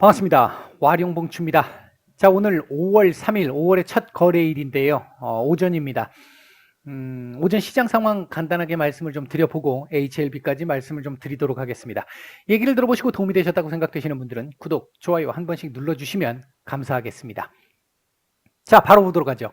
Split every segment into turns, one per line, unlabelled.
반갑습니다. 와룡봉추입니다. 자, 오늘 5월 3일, 5월의 첫 거래일인데요. 어, 오전입니다. 음, 오전 시장 상황 간단하게 말씀을 좀 드려보고 HLB까지 말씀을 좀 드리도록 하겠습니다. 얘기를 들어보시고 도움이 되셨다고 생각되시는 분들은 구독, 좋아요 한 번씩 눌러주시면 감사하겠습니다. 자, 바로 보도록 하죠.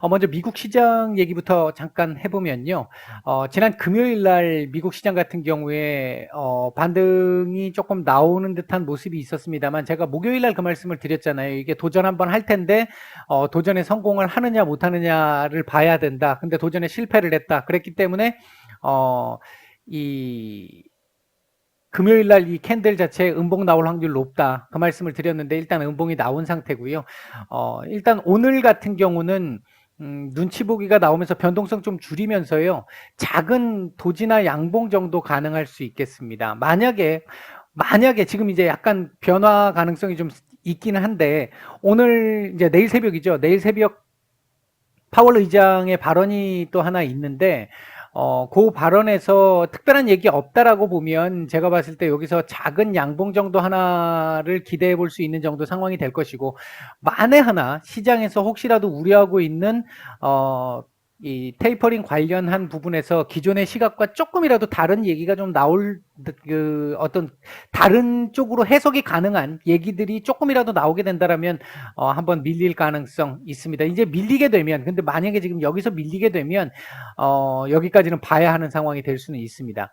어, 먼저 미국 시장 얘기부터 잠깐 해보면요. 어, 지난 금요일 날 미국 시장 같은 경우에 어, 반등이 조금 나오는 듯한 모습이 있었습니다만 제가 목요일 날 그 말씀을 드렸잖아요. 이게 도전 한번 할 텐데 어, 도전에 성공을 하느냐 못하느냐를 봐야 된다. 근데 도전에 실패를 했다. 그랬기 때문에 어, 이 금요일 날 이 캔들 자체에 음봉 나올 확률 높다. 그 말씀을 드렸는데 일단 음봉이 나온 상태고요. 어, 일단 오늘 같은 경우는 음, 눈치 보기가 나오면서 변동성 좀 줄이면서요. 작은 도지나 양봉 정도 가능할 수 있겠습니다. 만약에 만약에 지금 이제 약간 변화 가능성이 좀 있기는 한데 오늘 이제 내일 새벽이죠. 내일 새벽 파월 의장의 발언이 또 하나 있는데 어, 그 발언에서 특별한 얘기 없다라고 보면 제가 봤을 때 여기서 작은 양봉 정도 하나를 기대해 볼 수 있는 정도 상황이 될 것이고 만에 하나 시장에서 혹시라도 우려하고 있는 어, 이 테이퍼링 관련한 부분에서 기존의 시각과 조금이라도 다른 얘기가 좀 나올 그 어떤 다른 쪽으로 해석이 가능한 얘기들이 조금이라도 나오게 된다라면 어 한번 밀릴 가능성 있습니다. 이제 밀리게 되면 근데 만약에 지금 여기서 밀리게 되면 어 여기까지는 봐야 하는 상황이 될 수는 있습니다.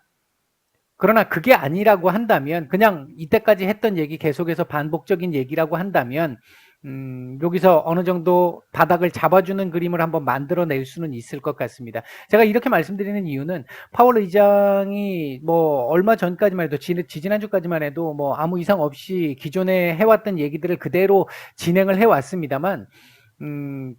그러나 그게 아니라고 한다면 그냥 이때까지 했던 얘기 계속해서 반복적인 얘기라고 한다면 음, 여기서 어느 정도 바닥을 잡아주는 그림을 한번 만들어낼 수는 있을 것 같습니다. 제가 이렇게 말씀드리는 이유는 파월 의장이 뭐 얼마 전까지만 해도 지, 지난주까지만 해도 뭐 아무 이상 없이 기존에 해왔던 얘기들을 그대로 진행을 해왔습니다만 음,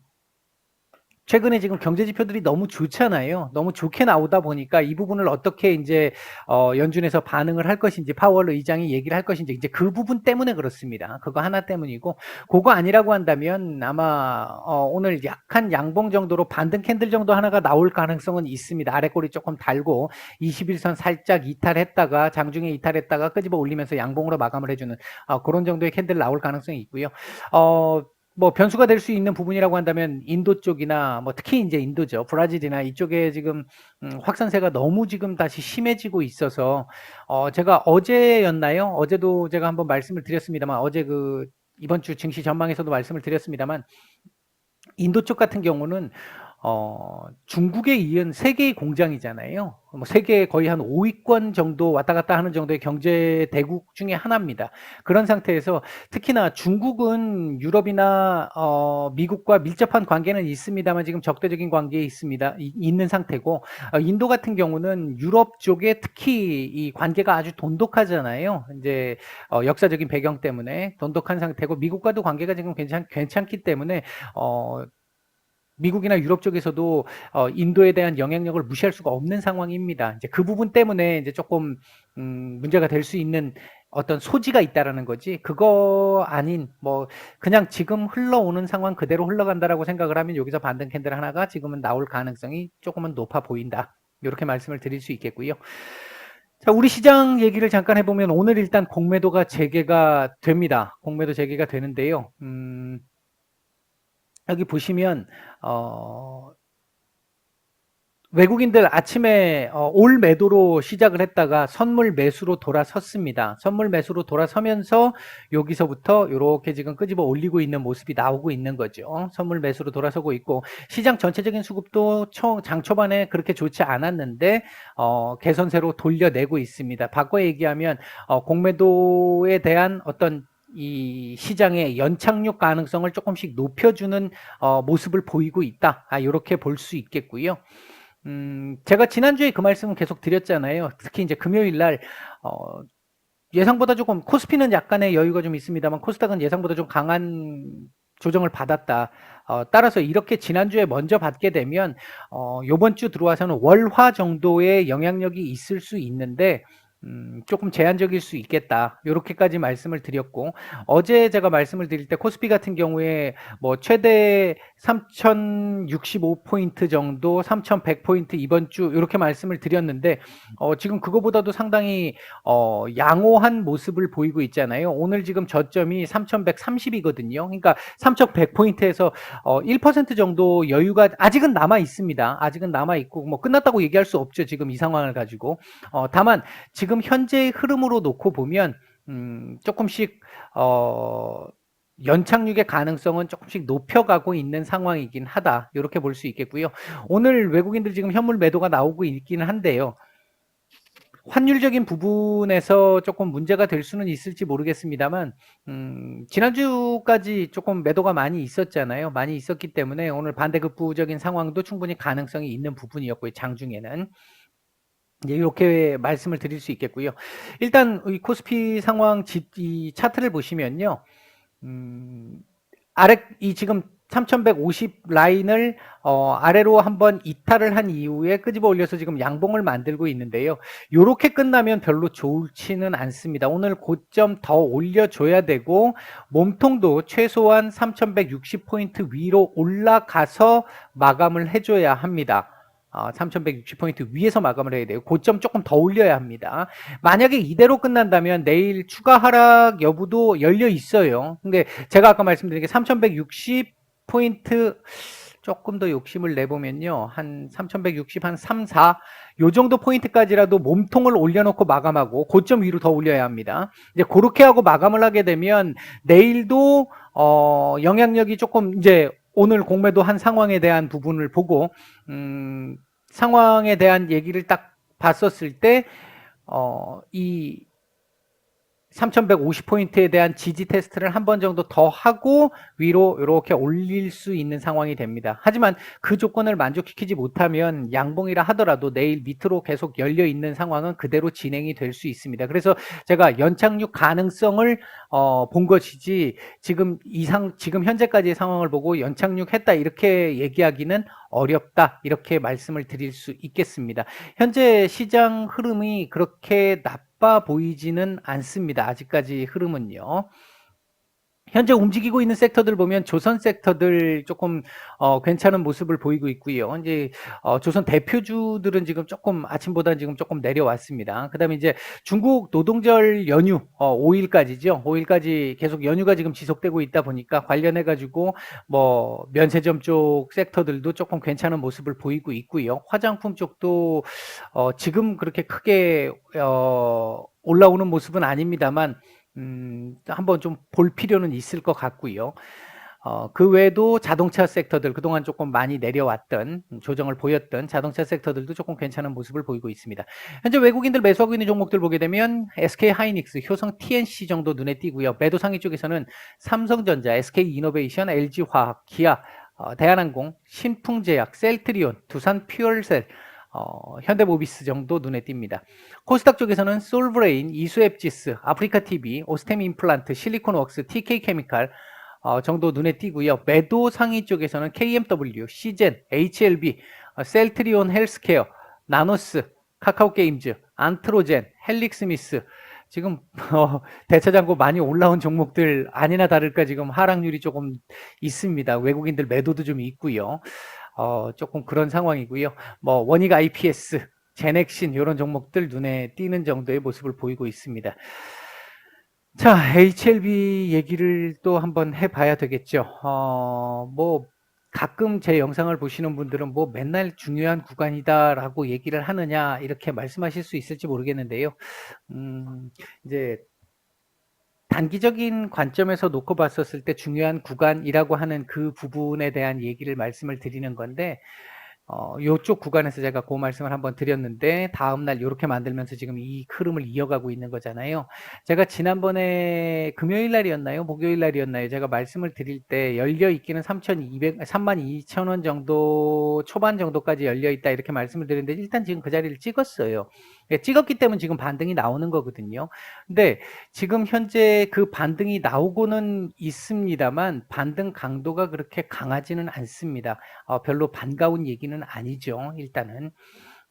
최근에 지금 경제 지표들이 너무 좋잖아요. 너무 좋게 나오다 보니까 이 부분을 어떻게 이제 어, 연준에서 반응을 할 것인지 파월 의장이 얘기를 할 것인지 이제 그 부분 때문에 그렇습니다. 그거 하나 때문이고 그거 아니라고 한다면 아마 어, 오늘 약한 양봉 정도로 반등 캔들 정도 하나가 나올 가능성은 있습니다. 아래 꼬리 조금 달고 21선 살짝 이탈했다가 장중에 이탈했다가 끄집어 올리면서 양봉으로 마감을 해주는 어, 그런 정도의 캔들 나올 가능성이 있고요. 어, 뭐 변수가 될 수 있는 부분이라고 한다면 인도 쪽이나 뭐 특히 이제 인도죠. 브라질이나 이쪽에 지금 음, 확산세가 너무 지금 다시 심해지고 있어서 어 제가 어제였나요? 어제도 제가 한번 말씀을 드렸습니다만 어제 그 이번 주 증시 전망에서도 말씀을 드렸습니다만 인도 쪽 같은 경우는 어, 중국에 이은 세계의 공장이잖아요. 뭐 세계 거의 한 5위권 정도 왔다 갔다 하는 정도의 경제 대국 중에 하나입니다. 그런 상태에서 특히나 중국은 유럽이나 어, 미국과 밀접한 관계는 있습니다만 지금 적대적인 관계에 있습니다. 이, 있는 상태고 어, 인도 같은 경우는 유럽 쪽에 특히 이 관계가 아주 돈독하잖아요. 이제 어, 역사적인 배경 때문에 돈독한 상태고 미국과도 관계가 지금 괜찮 괜찮기 때문에 어, 미국이나 유럽 쪽에서도 어, 인도에 대한 영향력을 무시할 수가 없는 상황입니다. 이제 그 부분 때문에 이제 조금 음, 문제가 될 수 있는 어떤 소지가 있다라는 거지. 그거 아닌 뭐 그냥 지금 흘러오는 상황 그대로 흘러간다라고 생각을 하면 여기서 반등 캔들 하나가 지금은 나올 가능성이 조금은 높아 보인다. 이렇게 말씀을 드릴 수 있겠고요. 자, 우리 시장 얘기를 잠깐 해보면 오늘 일단 공매도가 재개가 됩니다. 공매도 재개가 되는데요. 음, 여기 보시면 어, 외국인들 아침에 어, 올 매도로 시작을 했다가 선물 매수로 돌아섰습니다. 선물 매수로 돌아서면서 여기서부터 이렇게 지금 끄집어 올리고 있는 모습이 나오고 있는 거죠. 선물 매수로 돌아서고 있고 시장 전체적인 수급도 초, 장 초반에 그렇게 좋지 않았는데 어, 개선세로 돌려내고 있습니다. 바꿔 얘기하면 어, 공매도에 대한 어떤 이 시장의 연착륙 가능성을 조금씩 높여주는 어, 모습을 보이고 있다. 아, 이렇게 볼 수 있겠고요. 음, 제가 지난주에 그 말씀을 계속 드렸잖아요. 특히 이제 금요일 날, 어, 예상보다 조금, 코스피는 약간의 여유가 좀 있습니다만, 코스닥은 예상보다 좀 강한 조정을 받았다. 어, 따라서 이렇게 지난주에 먼저 받게 되면, 어, 요번 주 들어와서는 월화 정도의 영향력이 있을 수 있는데, 음, 조금 제한적일 수 있겠다. 이렇게까지 말씀을 드렸고 어제 제가 말씀을 드릴 때 코스피 같은 경우에 뭐 최대 3,065포인트 정도, 3,100포인트 이번 주 이렇게 말씀을 드렸는데 어, 지금 그거보다도 상당히 어, 양호한 모습을 보이고 있잖아요. 오늘 지금 저점이 3,130이거든요. 그러니까 3,100포인트에서 어, 1% 정도 여유가 아직은 남아 있습니다. 아직은 남아 있고 뭐 끝났다고 얘기할 수 없죠. 지금 이 상황을 가지고. 어, 다만 지금 현재의 흐름으로 놓고 보면 음, 조금씩 어, 연착륙의 가능성은 조금씩 높여가고 있는 상황이긴 하다. 이렇게 볼 수 있겠고요. 오늘 외국인들 지금 현물 매도가 나오고 있기는 한데요. 환율적인 부분에서 조금 문제가 될 수는 있을지 모르겠습니다만, 음, 지난주까지 조금 매도가 많이 있었잖아요. 많이 있었기 때문에 오늘 반대급부적인 상황도 충분히 가능성이 있는 부분이었고요. 장중에는. 이제 이렇게 말씀을 드릴 수 있겠고요. 일단 이 코스피 상황 지, 이 차트를 보시면요. 음, 아래 이 지금 3150 라인을 어, 아래로 한번 이탈을 한 이후에 끄집어 올려서 지금 양봉을 만들고 있는데요. 이렇게 끝나면 별로 좋지는 않습니다. 오늘 고점 더 올려줘야 되고 몸통도 최소한 3160포인트 위로 올라가서 마감을 해줘야 합니다. 어, 3160포인트 위에서 마감을 해야 돼요. 고점 조금 더 올려야 합니다. 만약에 이대로 끝난다면 내일 추가 하락 여부도 열려 있어요. 근데 제가 아까 말씀드린 게 3160 포인트 조금 더 욕심을 내보면요. 한 3160, 한 3, 4, 요 정도 포인트까지라도 몸통을 올려놓고 마감하고 고점 위로 더 올려야 합니다. 이제 그렇게 하고 마감을 하게 되면 내일도 어, 영향력이 조금 이제 오늘 공매도 한 상황에 대한 부분을 보고 음, 상황에 대한 얘기를 딱 봤었을 때, 어, 이 3150포인트에 대한 지지 테스트를 한 번 정도 더 하고 위로 이렇게 올릴 수 있는 상황이 됩니다. 하지만 그 조건을 만족시키지 못하면 양봉이라 하더라도 내일 밑으로 계속 열려 있는 상황은 그대로 진행이 될 수 있습니다. 그래서 제가 연착륙 가능성을 어, 본 것이지 지금 이상 지금 현재까지의 상황을 보고 연착륙 했다 이렇게 얘기하기는 어렵다 이렇게 말씀을 드릴 수 있겠습니다. 현재 시장 흐름이 그렇게 나빠 보이지는 않습니다. 아직까지 흐름은요. 현재 움직이고 있는 섹터들 보면 조선 섹터들 조금 어, 괜찮은 모습을 보이고 있고요. 이제 어, 조선 대표주들은 지금 조금 아침보다 지금 조금 내려왔습니다. 그다음에 이제 중국 노동절 연휴 어, 5일까지죠. 5일까지 계속 연휴가 지금 지속되고 있다 보니까 관련해 가지고 뭐 면세점 쪽 섹터들도 조금 괜찮은 모습을 보이고 있고요. 화장품 쪽도 어, 지금 그렇게 크게 어, 올라오는 모습은 아닙니다만 음, 한번 좀 볼 필요는 있을 것 같고요. 어, 그 외에도 자동차 섹터들 그동안 조금 많이 내려왔던 음, 조정을 보였던 자동차 섹터들도 조금 괜찮은 모습을 보이고 있습니다. 현재 외국인들 매수하고 있는 종목들 보게 되면 SK 하이닉스, 효성 TNC 정도 눈에 띄고요. 매도 상위 쪽에서는 삼성전자, SK 이노베이션, LG 화학, 기아, 어, 대한항공, 신풍제약, 셀트리온, 두산 퓨얼셀, 어, 현대모비스 정도 눈에 띕니다. 코스닥 쪽에서는 솔브레인, 이수앱지스, 아프리카TV, 오스템 임플란트, 실리콘웍스, TK케미칼 어, 정도 눈에 띄고요. 매도 상위 쪽에서는 KMW, 시젠, HLB, 어, 셀트리온 헬스케어, 나노스, 카카오게임즈, 안트로젠, 헬릭스미스 지금 어, 대차장고 많이 올라온 종목들 아니나 다를까 지금 하락률이 조금 있습니다. 외국인들 매도도 좀 있고요. 어, 조금 그런 상황이고요. 뭐 원익 IPS, 제넥신 이런 종목들 눈에 띄는 정도의 모습을 보이고 있습니다. 자, HLB 얘기를 또 한번 해봐야 되겠죠. 어, 뭐 가끔 제 영상을 보시는 분들은 뭐 맨날 중요한 구간이다라고 얘기를 하느냐 이렇게 말씀하실 수 있을지 모르겠는데요. 음, 이제 단기적인 관점에서 놓고 봤었을 때 중요한 구간이라고 하는 그 부분에 대한 얘기를 말씀을 드리는 건데 어, 요쪽 구간에서 제가 그 말씀을 한번 드렸는데 다음날 이렇게 만들면서 지금 이 흐름을 이어가고 있는 거잖아요. 제가 지난번에 금요일 날이었나요? 목요일 날이었나요? 제가 말씀을 드릴 때 열려 있기는 3,200, 32,000원 정도 초반 정도까지 열려 있다 이렇게 말씀을 드렸는데 일단 지금 그 자리를 찍었어요. 예, 찍었기 때문에 지금 반등이 나오는 거거든요. 근데 지금 현재 그 반등이 나오고는 있습니다만 반등 강도가 그렇게 강하지는 않습니다. 어, 별로 반가운 얘기는 아니죠. 일단은.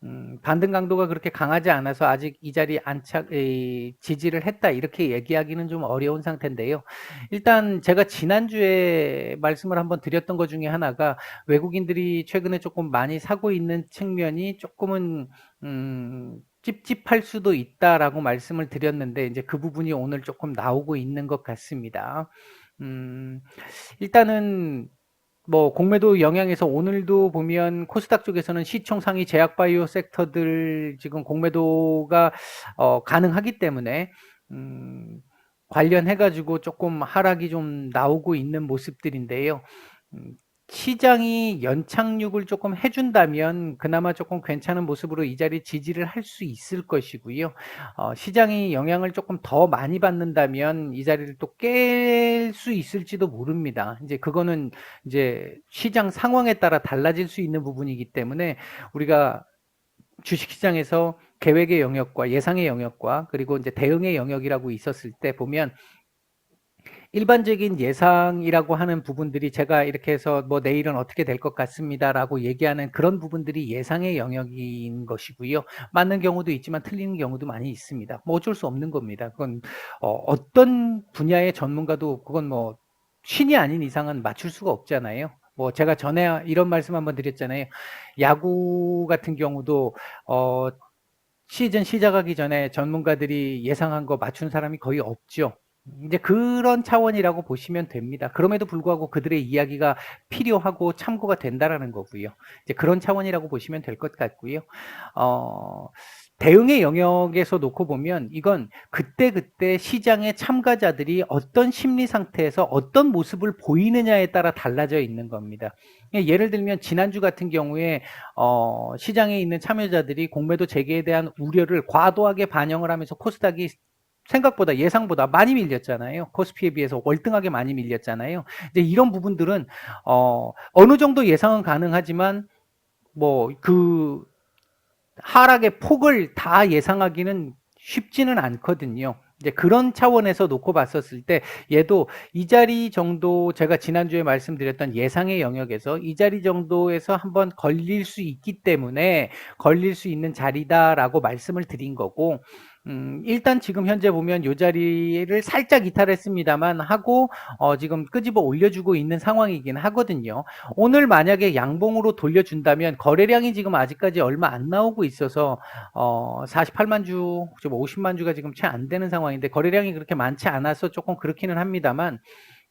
음, 반등 강도가 그렇게 강하지 않아서 아직 이 자리 안착 이, 지지를 했다 이렇게 얘기하기는 좀 어려운 상태인데요. 일단 제가 지난주에 말씀을 한번 드렸던 것 중에 하나가 외국인들이 최근에 조금 많이 사고 있는 측면이 조금은 음, 찝찝할 수도 있다라고 말씀을 드렸는데 이제 그 부분이 오늘 조금 나오고 있는 것 같습니다. 음, 일단은 뭐 공매도 영향에서 오늘도 보면 코스닥 쪽에서는 시총 상위 제약 바이오 섹터들 지금 공매도가 어, 가능하기 때문에 음, 관련해 가지고 조금 하락이 좀 나오고 있는 모습들인데요. 음, 시장이 연착륙을 조금 해준다면 그나마 조금 괜찮은 모습으로 이 자리 지지를 할 수 있을 것이고요. 어, 시장이 영향을 조금 더 많이 받는다면 이 자리를 또 깰 수 있을지도 모릅니다. 이제 그거는 이제 시장 상황에 따라 달라질 수 있는 부분이기 때문에 우리가 주식시장에서 계획의 영역과 예상의 영역과 그리고 이제 대응의 영역이라고 있었을 때 보면 일반적인 예상이라고 하는 부분들이 제가 이렇게 해서 뭐 내일은 어떻게 될 것 같습니다라고 얘기하는 그런 부분들이 예상의 영역인 것이고요. 맞는 경우도 있지만 틀리는 경우도 많이 있습니다. 뭐 어쩔 수 없는 겁니다. 그건 어, 떤 분야의 전문가도 그건 뭐 신이 아닌 이상은 맞출 수가 없잖아요. 뭐 제가 전에 이런 말씀 한번 드렸잖아요. 야구 같은 경우도 어 시즌 시작하기 전에 전문가들이 예상한 거 맞춘 사람이 거의 없죠. 이제 그런 차원이라고 보시면 됩니다. 그럼에도 불구하고 그들의 이야기가 필요하고 참고가 된다라는 거고요. 이제 그런 차원이라고 보시면 될 것 같고요. 어, 대응의 영역에서 놓고 보면 이건 그때그때 시장의 참가자들이 어떤 심리 상태에서 어떤 모습을 보이느냐에 따라 달라져 있는 겁니다. 예를 들면 지난주 같은 경우에 어, 시장에 있는 참여자들이 공매도 재개에 대한 우려를 과도하게 반영을 하면서 코스닥이 생각보다 예상보다 많이 밀렸잖아요. 코스피에 비해서 월등하게 많이 밀렸잖아요. 이제 이런 부분들은 어 어느 정도 예상은 가능하지만 뭐 그 하락의 폭을 다 예상하기는 쉽지는 않거든요. 이제 그런 차원에서 놓고 봤었을 때 얘도 이 자리 정도 제가 지난주에 말씀드렸던 예상의 영역에서 이 자리 정도에서 한번 걸릴 수 있기 때문에 걸릴 수 있는 자리다라고 말씀을 드린 거고 음, 일단 지금 현재 보면 요 자리를 살짝 이탈했습니다만 하고 어, 지금 끄집어 올려주고 있는 상황이긴 하거든요. 오늘 만약에 양봉으로 돌려준다면 거래량이 지금 아직까지 얼마 안 나오고 있어서 어, 48만 주, 50만 주가 지금 채 안 되는 상황인데 거래량이 그렇게 많지 않아서 조금 그렇기는 합니다만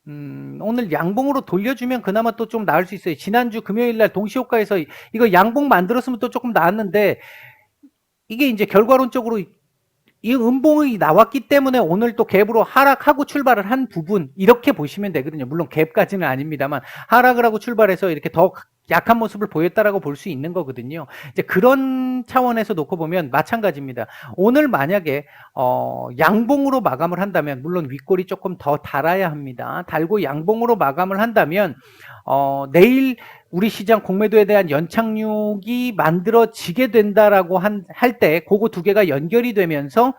음, 오늘 양봉으로 돌려주면 그나마 또 좀 나을 수 있어요. 지난주 금요일 날 동시호가에서 이거 양봉 만들었으면 또 조금 나았는데 이게 이제 결과론적으로 이 음봉이 나왔기 때문에 오늘 또 갭으로 하락하고 출발을 한 부분 이렇게 보시면 되거든요. 물론 갭까지는 아닙니다만 하락을 하고 출발해서 이렇게 더 약한 모습을 보였다라고 볼 수 있는 거거든요. 이제 그런 차원에서 놓고 보면 마찬가지입니다. 오늘 만약에 어 양봉으로 마감을 한다면 물론 윗골이 조금 더 달아야 합니다. 달고 양봉으로 마감을 한다면 어 내일 우리 시장 공매도에 대한 연착륙이 만들어지게 된다라고 할때 그거 두 개가 연결이 되면서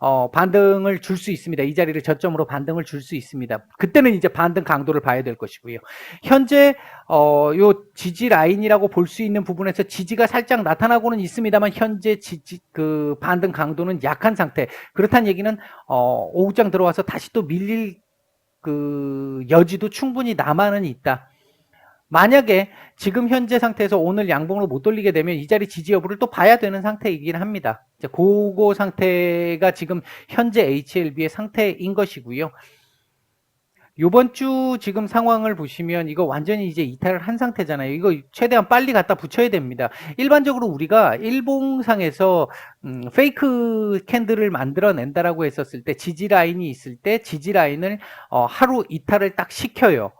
어, 반등을 줄 수 있습니다. 이 자리를 저점으로 반등을 줄 수 있습니다. 그때는 이제 반등 강도를 봐야 될 것이고요. 현재 어, 요 지지 라인이라고 볼 수 있는 부분에서 지지가 살짝 나타나고는 있습니다만 현재 지지 그 반등 강도는 약한 상태. 그렇다는 얘기는 어, 오후장 들어와서 다시 또 밀릴 그 여지도 충분히 남아는 있다. 만약에 지금 현재 상태에서 오늘 양봉으로 못 돌리게 되면 이 자리 지지 여부를 또 봐야 되는 상태이긴 합니다. 이제 고거 상태가 지금 현재 HLB의 상태인 것이고요. 요번 주 지금 상황을 보시면 이거 완전히 이제 이탈을 한 상태잖아요. 이거 최대한 빨리 갖다 붙여야 됩니다. 일반적으로 우리가 일봉상에서 음, 페이크 캔들을 만들어낸다라고 했었을 때 지지 라인이 있을 때 지지 라인을 어, 하루 이탈을 딱 시켜요.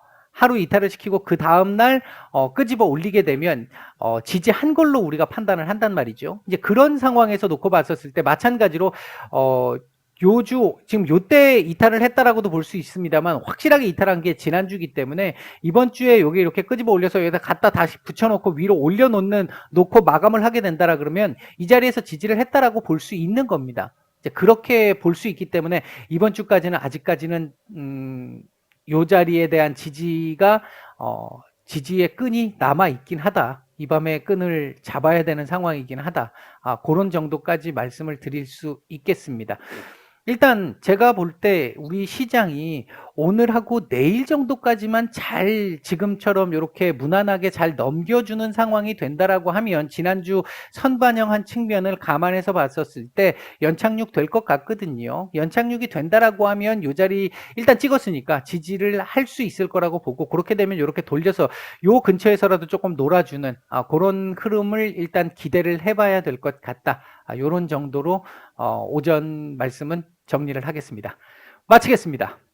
하루 이탈을 시키고 그 다음날 어, 끄집어 올리게 되면 어, 지지한 걸로 우리가 판단을 한단 말이죠. 이제 그런 상황에서 놓고 봤었을 때 마찬가지로 어, 요주 지금 요때 이탈을 했다라고도 볼 수 있습니다만 확실하게 이탈한 게 지난주기 때문에 이번 주에 여기 이렇게 끄집어 올려서 여기다 갖다 다시 붙여놓고 위로 올려놓는 놓고 마감을 하게 된다라 그러면 이 자리에서 지지를 했다라고 볼 수 있는 겁니다. 그렇게 볼 수 있기 때문에 이번 주까지는 아직까지는 음, 요 자리에 대한 지지가 어, 지지의 끈이 남아 있긴 하다. 이 밤에 끈을 잡아야 되는 상황이긴 하다. 아, 그런 정도까지 말씀을 드릴 수 있겠습니다. 일단 제가 볼 때 우리 시장이 오늘하고 내일 정도까지만 잘 지금처럼 이렇게 무난하게 잘 넘겨주는 상황이 된다라고 하면 지난주 선반영한 측면을 감안해서 봤었을 때 연착륙 될 것 같거든요. 연착륙이 된다라고 하면 요 자리 일단 찍었으니까 지지를 할 수 있을 거라고 보고 그렇게 되면 이렇게 돌려서 요 근처에서라도 조금 놀아주는 아, 그런 흐름을 일단 기대를 해봐야 될 것 같다. 아, 요런 정도로 어, 오전 말씀은 정리를 하겠습니다. 마치겠습니다.